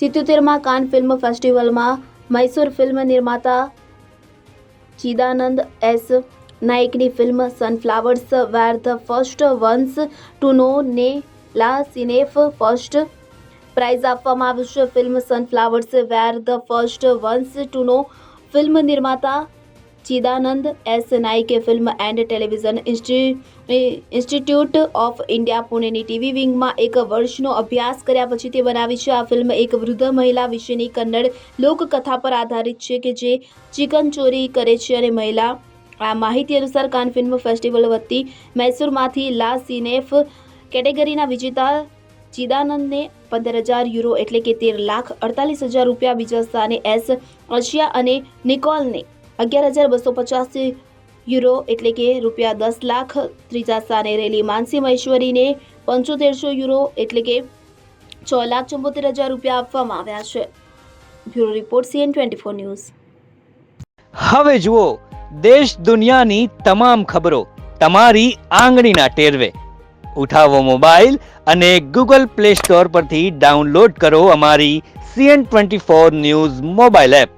સિત્યોતેરમાં કાન ફિલ્મ ફેસ્ટિવલમાં મૈસૂર ફિલ્મ નિર્માતા Chidanand S. નાયકની film Sunflowers were the first ones to know ને લા સિનેફ ફર્સ્ટ પ્રાઇઝ આપવામાં આવ્યું છે. Film Sunflowers were the first ones to know film નિર્માતા Chidanand S Nike film and television insti- institute of India પુણેની TV વિંગમાં એક વર્ષનો અભ્યાસ કર્યા પછી તે બનાવી છે. આ ફિલ્મ એક વૃદ્ધ મહિલા વિશેની કન્નડ લોકકથા પર આધારિત છે કે જે ચિકન ચોરી કરે છે અને મહિલા આ માહિતી અનુસાર કાન ફિલ્મ ફેસ્ટિવલ વતી મૈસૂરમાંથી લા સિનેફ કેટેગરીના વિજેતા ચિદાનંદને પંદર હજાર યુરો એટલે કે તેર લાખ અડતાલીસ હજાર રૂપિયા બીજા સ્થાને એસ અશિયા અને નિકોલને અગિયાર હજાર બસો પચાસ યુરો એટલે કે રૂપિયા દસ લાખ ત્રીજા સ્થાને રહેલી માનસી મહેશ્વરીને પંચોતેરસો યુરો એટલે કે છ લાખ ચુંબોતેર હજાર રૂપિયા આપવામાં આવ્યા છે. Bureau report CN twenty four news. હવે જુઓ, દેશ દુનિયાની તમામ ખબરો તમારી આંગળીના ટેરવે. ઉઠાવો મોબાઈલ અને ગૂગલ પ્લે સ્ટોર પરથી ડાઉનલોડ કરો અમારી CN twenty four news mobile app.